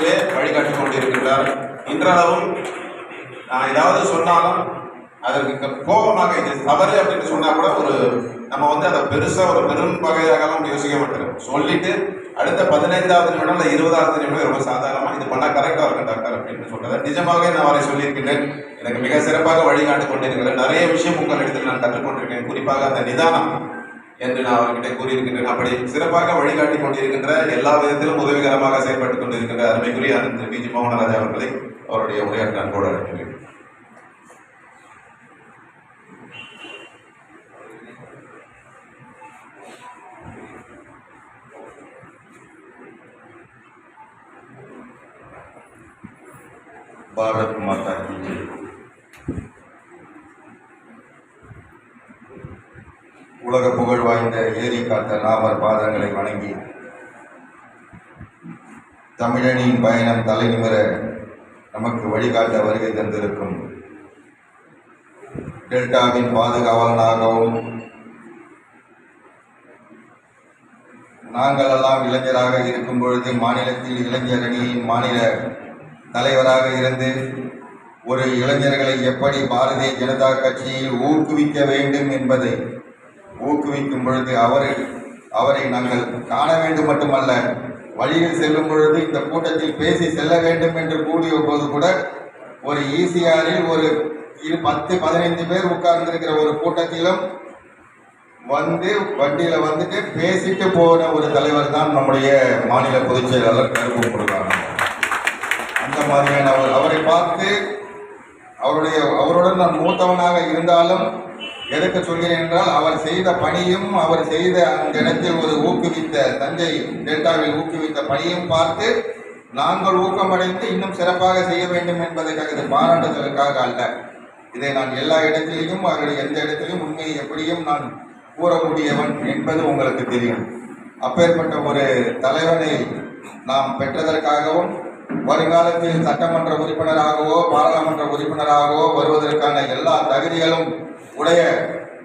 வழிகாட்டிக் கொண்டிருக்கின்றார் இன்றளவும் நான் ஏதாவது சொன்னாலும் அதற்கு கோபமாக இது தவறு அப்படின்னு சொன்னா கூட ஒரு நம்ம வந்து அதை பெருசா ஒரு பெரும் வகையாகலாம் யோசிக்க மாட்டோம். சொல்லிட்டு அடுத்த பதினைந்தாவது நிமிடம் இல்லை இருபதாவது நிமிடம் ரொம்ப சாதாரணமா இது பண்ணா கரெக்டா இருக்கும் டாக்டர் அப்படின்னு சொல்றதை நிஜமாகவே நான் அவரை சொல்லியிருக்கின்றேன். எனக்கு மிக சிறப்பாக வழிகாட்டு கொண்டிருக்கிறேன் நிறைய விஷயம் உங்களிடத்தில் நான் கற்றுக்கொண்டிருக்கேன். குறிப்பாக அந்த நிதானம். என்று நான் அவர்கிட்ட கூறியிருக்கின்றேன். அப்படி சிறப்பாக வழிகாட்டி கொண்டிருக்கின்ற எல்லா விதத்திலும் உதவிகரமாக செயல்பட்டுக் கொண்டிருக்கின்ற அருமைக்குரிய அந்த பி. ஜி. மோகனராஜா அவர்களை அவருடைய உரையாற்ற அன்போடு அழைக்கிறேன். பாரத் மாதா கி உலக புகழ் வாய்ந்த ஏரி காத்த நாமர் பாதங்களை வணங்கி தமிழனின் பயணம் தலைநிமிர நமக்கு வழிகாட்ட வருகை தந்திருக்கும் டெல்டாவின் பாதுகாவலனாகவும் நாங்கள் எல்லாம் இளைஞராக இருக்கும் பொழுது மாநிலத்தில் இளைஞர் அணியின் மாநில தலைவராக இருந்து ஒரு இளைஞர்களை எப்படி பாரதிய ஜனதா கட்சியில் ஊக்குவிக்க வேண்டும் என்பதை ஊக்குவிக்கும் பொழுது அவரை அவரை நாங்கள் காண வேண்டும் மட்டுமல்ல வழியில் செல்லும் பொழுது இந்த கூட்டத்தில் பேசி செல்ல வேண்டும் என்று கூடிய போது கூட ஒரு ஈசிஆரில் ஒரு இரு பத்து பதினைந்து பேர் உட்கார்ந்திருக்கிற ஒரு கூட்டத்திலும் வந்து வண்டியில் வந்துட்டு பேசிட்டு போன ஒரு தலைவர் தான் நம்முடைய மாநில பொதுச் செயலாளர் கருப்பு அந்த மாதிரியான அவர் அவரை பார்த்து அவருடைய அவருடன் நான் மூத்தவனாக இருந்தாலும் எதுக்கு சொல்கிறேன் என்றால் அவர் செய்த பணியும் அவர் செய்த அந்த இடத்தில் ஒரு ஊக்குவித்த தஞ்சை டெல்டாவில் ஊக்குவித்த பணியும் பார்த்து நாங்கள் ஊக்கமடைந்து இன்னும் சிறப்பாக செய்ய வேண்டும் என்பதற்காக இது பாராட்டுதலுக்காக அல்ல. இதை நான் எல்லா இடத்திலையும் அவருடைய எந்த இடத்திலும் உண்மையை எப்படியும் நான் கூறக்கூடியவன் என்பது உங்களுக்கு தெரியும். அப்பேற்பட்ட ஒரு தலைவனை நாம் பெற்றதற்காகவும் வருங்காலத்தில் சட்டமன்ற உறுப்பினராகவோ பாராளுமன்ற உறுப்பினராகவோ வருவதற்கான எல்லா தகுதிகளும் உடைய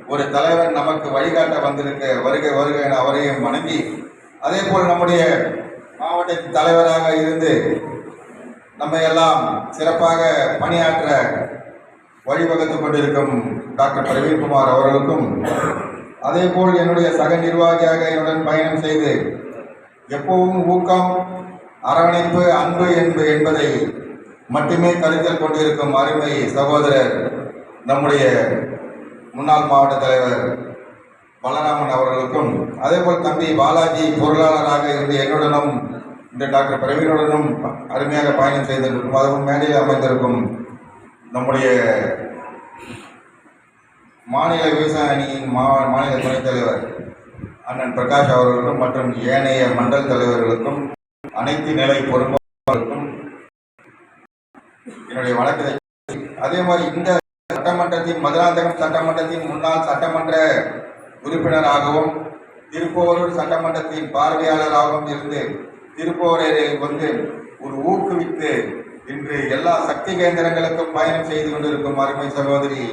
ஒரு தலைவர் நமக்கு வழிகாட்ட வந்திருக்க வருகை வருகை என அவரையும் வணங்கி அதே போல் நம்முடைய மாவட்ட தலைவராக இருந்து நம்மை எல்லாம் சிறப்பாக பணியாற்ற வழிவகுத்துக் கொண்டிருக்கும் டாக்டர் பிரவீன்குமார் அவர்களுக்கும் அதே போல் என்னுடைய சக நிர்வாகியாக என்னுடன் பயணம் செய்து எப்பவும் ஊக்கம் அரவணைப்பு அன்பு என்பது என்பதை மட்டுமே கருத்தில் கொண்டிருக்கும் அருமை சகோதரர் நம்முடைய முன்னாள் மாவட்ட தலைவர் பலராமன் அவர்களுக்கும் அதேபோல் தம்பி பாலாஜி பொருளாளராக இருந்து என்னுடனும் இந்த டாக்டர் பிரவீனுடனும் அருமையாக பயணம் செய்திருக்கும் அதுவும் மேடையில் அமைந்திருக்கும் நம்முடைய மாநில விவசாய அணியின் மா மாநில துணைத் தலைவர் அண்ணன் பிரகாஷ் அவர்களுக்கும் மற்றும் ஏனைய மண்டல் தலைவர்களுக்கும் அனைத்து நிலை பொறுப்பாளர்களுக்கும் என்னுடைய வழக்கத்தை அதே மாதிரி இந்த சட்டமன்றத்தின் மதுராந்தகம் சட்டமன்றத்தின் முன்னாள் சட்டமன்ற உறுப்பினராகவும் திருப்போரூர் சட்டமன்றத்தின் பார்வையாளராகவும் இருந்து திருப்போரூரை வந்து ஒரு ஊக்குவித்து இன்று எல்லா சக்தி கேந்திரங்களுக்கும் பயணம் செய்து கொண்டிருக்கும் அருமை சகோதரி.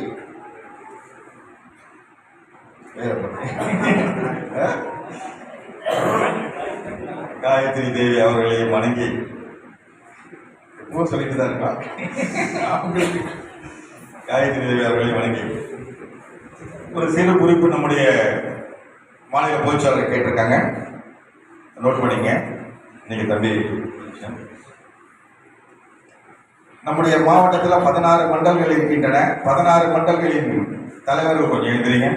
காயத்ரி தேவி அவர்களை வணங்கி எப்பவும் சொல்லிட்டு தான் இருக்கா காயத்ரி தேவி அவர்களை வணங்கி. ஒரு சிறு குறிப்பு நம்முடைய மாநில பொதுச்சாளர் கேட்டிருக்காங்க. நோட் பண்ணிங்க நீங்க தம்பி நம்முடைய மாவட்டத்தில் பதினாறு மண்டல்கள் இருக்கின்றன. பதினாறு மண்டல்களின் தலைவர்கள் கொஞ்சம் எழுதுறீங்க